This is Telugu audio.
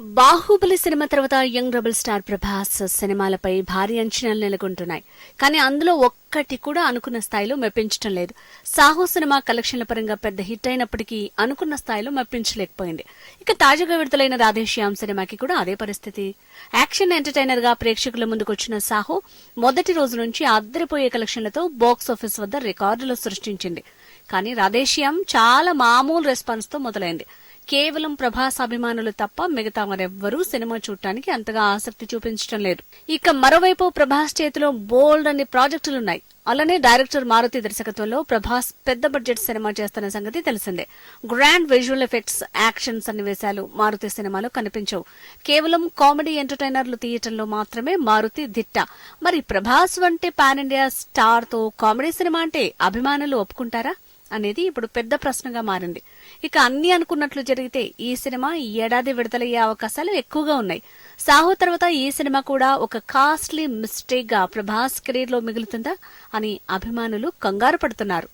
బాహుబలి సినిమా తర్వాత యంగ్ రెబల్ స్టార్ ప్రభాస్ సినిమాలపై భారీ అంచనాలు నెలకొంటున్నాయి. కానీ అందులో ఒక్కటి కూడా అనుకున్న స్థాయిలో మెప్పించడం లేదు. సాహో సినిమా కలెక్షన్ల పరంగా పెద్ద హిట్ అయినప్పటికీ అనుకున్న స్థాయిలో మెప్పించలేకపోయింది. ఇక తాజాగా విడుదలైన రాధేశ్యామ్ సినిమాకి కూడా అదే పరిస్థితి. యాక్షన్ ఎంటర్టైనర్గా ప్రేక్షకుల ముందుకొచ్చిన సాహో మొదటి రోజు నుంచి అద్దరిపోయే కలెక్షన్లతో బాక్స్ ఆఫీస్ వద్ద రికార్డులు సృష్టించింది. కానీ రాధేశ్యామ్ చాలా మామూలు రెస్పాన్స్తో మొదలైంది. కేవలం ప్రభాస్ అభిమానులు తప్ప మిగతా మరెవ్వరూ సినిమా చూడటానికి అంతగా ఆసక్తి చూపించడం లేదు. ఇక మరోవైపు ప్రభాస్ చేతిలో బోల్డ్ అనే ప్రాజెక్టులున్నాయి. అలానే డైరెక్టర్ మారుతి దర్శకత్వంలో ప్రభాస్ పెద్ద బడ్జెట్ సినిమా చేస్తున్న సంగతి తెలిసిందే. గ్రాండ్ విజువల్ ఎఫెక్ట్స్ యాక్షన్ సన్నివేశాలు మారుతి సినిమాలో కనిపించవు. కేవలం కామెడీ ఎంటర్టైనర్లు తీయటంలో మాత్రమే మారుతి దిట్ట. మరి ప్రభాస్ వంటి పాన్ ఇండియా స్టార్తో కామెడీ సినిమా అంటే అభిమానులు ఒప్పుకుంటారా? అనేది ఇప్పుడు పెద్ద ప్రశ్నగా మారింది. ఇక అన్ని అనుకున్నట్లు జరిగితే ఈ సినిమా ఈ ఏడాది విడుదలయ్యే అవకాశాలు ఎక్కువగా ఉన్నాయి. సాహో తర్వాత ఈ సినిమా కూడా ఒక కాస్ట్లీ మిస్టేక్గా ప్రభాస్ కెరీర్లో మిగులుతుందా అని అభిమానులు కంగారు పడుతున్నారు.